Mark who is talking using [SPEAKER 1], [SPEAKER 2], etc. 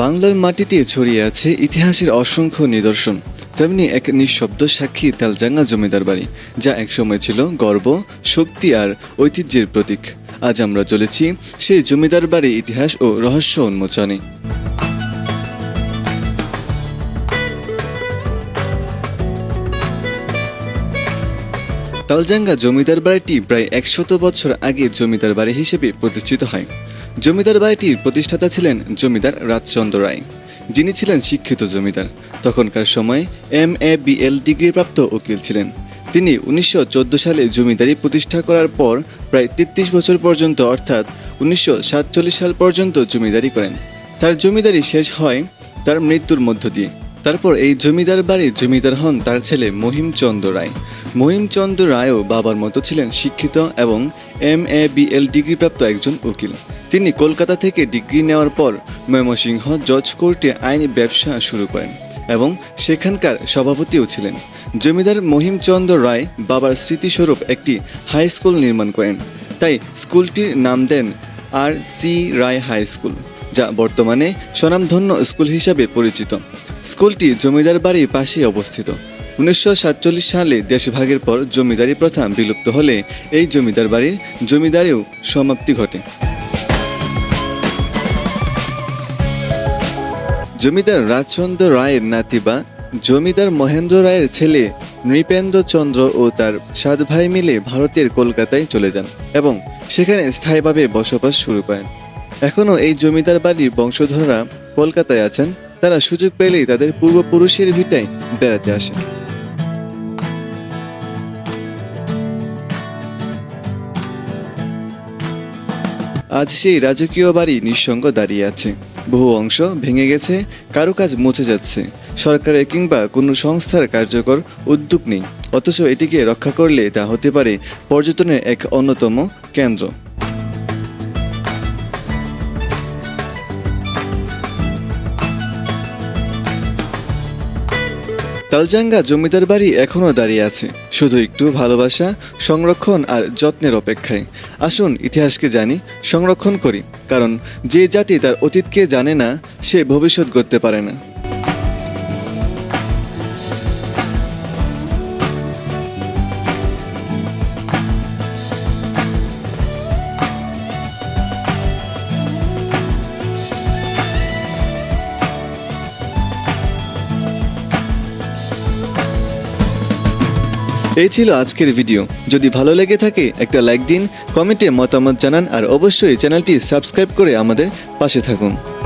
[SPEAKER 1] বাংলার মাটিতে ছড়িয়ে আছে ইতিহাসের অসংখ্য নিদর্শন তেমনি এক নিঃশব্দ সাক্ষী তেলজাঙ্গা জমিদার বাড়ি যা একসময় ছিল গর্ব শক্তি আর ঐতিহ্যের প্রতীক আজ আমরা চলেছি সেই জমিদার বাড়ির ইতিহাস ও রহস্য উন্মোচনে তালজাঙ্গা জমিদার বাড়িটি প্রায় একশত বছর আগে জমিদার বাড়ি হিসেবে প্রতিষ্ঠিত হয় জমিদার বাড়িটির প্রতিষ্ঠাতা ছিলেন জমিদার রাজচন্দ্র রায় যিনি ছিলেন শিক্ষিত জমিদার তখনকার সময়ে এম এ বিএল ডিগ্রিপ্রাপ্ত উকিল ছিলেন তিনি উনিশশো সালে জমিদারি প্রতিষ্ঠা করার পর প্রায় তেত্রিশ বছর পর্যন্ত অর্থাৎ উনিশশো সাল পর্যন্ত জমিদারি করেন তার জমিদারি শেষ হয় তার মৃত্যুর মধ্য দিয়ে তারপর এই জমিদার বাড়ির জমিদার হন তার ছেলে মহিমচন্দ্র রায় মহিমচন্দ্র রায়ও বাবার মতো ছিলেন শিক্ষিত এবং এম এ বিএল ডিগ্রিপ্রাপ্ত একজন উকিল তিনি কলকাতা থেকে ডিগ্রি নেওয়ার পর ময়মসিংহ জজ কোর্টে আইনি ব্যবসা শুরু করেন এবং সেখানকার সভাপতিও ছিলেন জমিদার মহিমচন্দ্র রায় বাবার স্মৃতিস্বরূপ একটি হাই স্কুল নির্মাণ করেন তাই স্কুলটির নাম দেন R C Roy high school যা বর্তমানে স্বনামধন্য স্কুল হিসাবে পরিচিত স্কুলটি জমিদার বাড়ির পাশেই অবস্থিত উনিশশো সালে দেশভাগের পর জমিদারি প্রথা বিলুপ্ত হলে এই জমিদার বাড়ির জমিদারেও সমাপ্তি ঘটে জমিদার রাজচন্দ্র রায়ের নাতিবা জমিদার মহেন্দ্র রায়ের ছেলে নৃপেন্দ্র চন্দ্র ও তার সাত ভাই মিলে ভারতের কলকাতায় চলে যান এবং সেখানে স্থায়ীভাবে বসবাস শুরু করেন এখনও এই জমিদার বাড়ির বংশধররা কলকাতায় আছেন তারা সুযোগ পেলেই তাদের পূর্বপুরুষের ভিটায় বেড়াতে আসেন আজ সেই রাজকীয় বাড়ি নিঃসঙ্গ দাঁড়িয়ে আছে বহু অংশ ভেঙে গেছে কাজ মুছে যাচ্ছে সরকারের কিংবা কোনো সংস্থার কার্যকর উদ্যোগ নেই অথচ এটিকে রক্ষা করলে তা হতে পারে পর্যটনের এক অন্যতম কেন্দ্র তালজাঙ্গা জমিদার বাড়ি এখনও দাঁড়িয়ে আছে শুধু একটু ভালোবাসা সংরক্ষণ আর যত্নের অপেক্ষায় আসুন ইতিহাসকে জানি সংরক্ষণ করি কারণ যে জাতি তার অতীতকে জানে না সে ভবিষ্যৎ করতে পারে না এই ছিল আজকের ভিডিও যদি ভালো লেগে থাকে একটা লাইক দিন কমেন্টে মতামত জানান আর অবশ্যই চ্যানেলটি সাবস্ক্রাইব করে আমাদের পাশে থাকুন